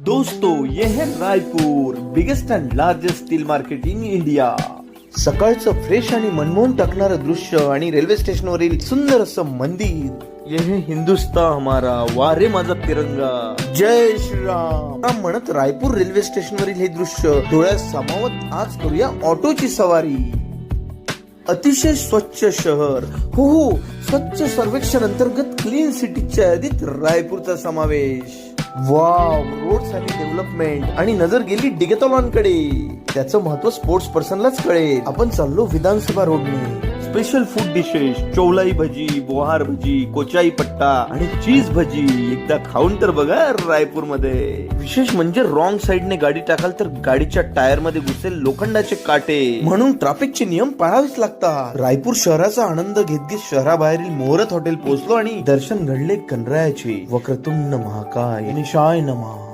दोस्तों ये है Raipur biggest and largest steel market in India सकाळचं फ्रेश आणि मनमोहन टाकणारं दृश्य आणि रेल्वे स्टेशनवरील सुंदर असं मंदिर ये है हिंदुस्तान हमारा वारे माझा तिरंगा. जय श्रीराम. म्हणत रायपूर रेल्वे स्टेशनवरील हे दृश्य डोळ्यात सामावत आज करूया ऑटोची सवारी. अतिशय स्वच्छ शहर. हो हो स्वच्छ सर्वेक्षण अंतर्गत क्लीन सिटीच्या यादीत रायपूरचा समावेश. वाव रोड्स आणि डेव्हलपमेंट आणि नजर गेली डिगेतॉलॉनकडे त्याचं महत्त्व स्पोर्ट्स पर्सनलाच कळेल. आपण चाललो विधानसभा रोडने स्पेशल फूड डिशेस चौलाई भजी बोहार भजी कोचाई पट्टा आणि चीज भजी एकदा खाऊन तर बघा रायपूरमध्ये विशेष म्हणजे रॉंग साइडने गाडी टाकाल तर गाडीच्या टायरमध्ये घुसेल लोखंडाचे काटे. म्हणून ट्रॅफिकचे नियम पाळावेच लागतात. रायपूर शहराचा आनंद घेत घेत शहराबाहेरील मोहरत हॉटेल पोहोचलो आणि दर्शन घडले कनरायाचे. वक्रतुंड महाकाय निशाय नमा.